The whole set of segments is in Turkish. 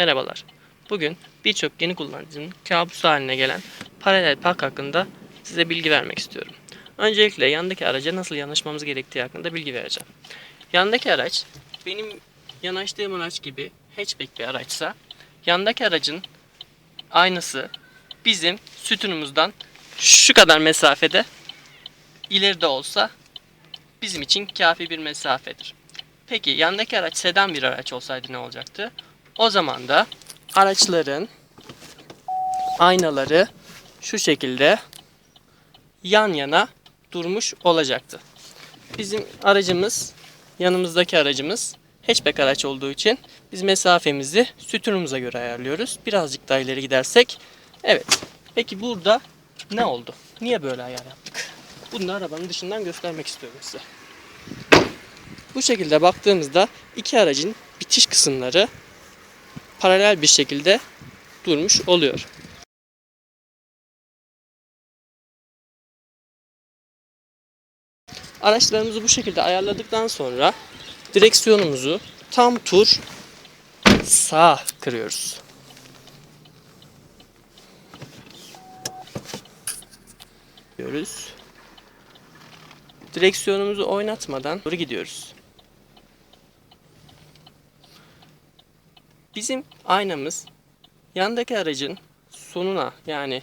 Merhabalar. Bugün birçok yeni kullanıcının kabus haline gelen paralel park hakkında size bilgi vermek istiyorum. Öncelikle yandaki araca nasıl yanaşmamız gerektiği hakkında bilgi vereceğim. Yandaki araç benim yanaştığım araç gibi hatchback bir araçsa yandaki aracın aynası bizim sütunumuzdan şu kadar mesafede ileride olsa bizim için kafi bir mesafedir. Peki yandaki araç sedan bir araç olsaydı ne olacaktı? O zaman da araçların aynaları şu şekilde yan yana durmuş olacaktı. Bizim aracımız, yanımızdaki aracımız hatchback araç olduğu için biz mesafemizi sütunumuza göre ayarlıyoruz. Birazcık daha ileri gidersek evet. Peki burada ne oldu? Niye böyle ayar yaptık? Bunu da arabanın dışından göstermek istiyorum size. Bu şekilde baktığımızda iki aracın bitiş kısımları paralel bir şekilde durmuş oluyor. Araçlarımızı bu şekilde ayarladıktan sonra direksiyonumuzu tam tur sağa kırıyoruz. Diyoruz. Direksiyonumuzu oynatmadan doğru gidiyoruz. Bizim aynamız yandaki aracın sonuna yani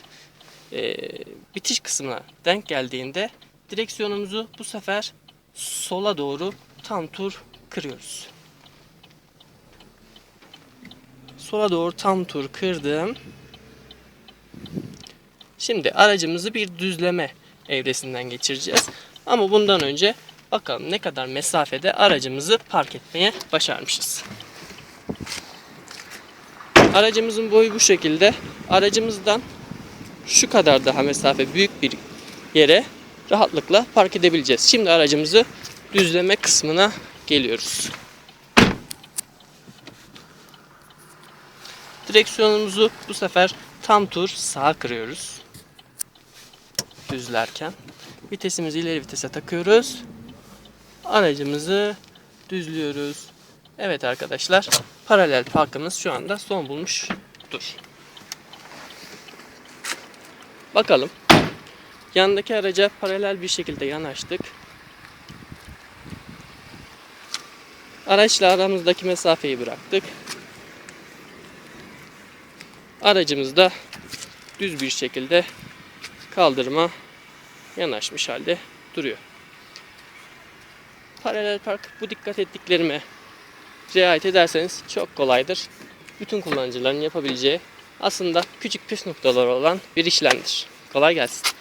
e, bitiş kısmına denk geldiğinde direksiyonumuzu bu sefer sola doğru tam tur kırıyoruz. Sola doğru tam tur kırdım. Şimdi aracımızı bir düzleme evresinden geçireceğiz. Ama bundan önce bakalım ne kadar mesafede aracımızı park etmeye başarmışız. Aracımızın boyu bu şekilde. Aracımızdan şu kadar daha mesafe büyük bir yere rahatlıkla park edebileceğiz. Şimdi aracımızı düzleme kısmına geliyoruz. Direksiyonumuzu bu sefer tam tur sağa kırıyoruz. Düzlerken. Vitesimizi ileri vitese takıyoruz. Aracımızı düzlüyoruz. Evet arkadaşlar paralel parkımız şu anda son bulmuştur. Bakalım. Yandaki araca paralel bir şekilde yanaştık. Araçla aramızdaki mesafeyi bıraktık. Aracımız da düz bir şekilde kaldırıma yanaşmış halde duruyor. Paralel park bu dikkat ettiklerime riayet ederseniz çok kolaydır. Bütün kullanıcıların yapabileceği aslında küçük püf noktalar olan bir işlemdir. Kolay gelsin.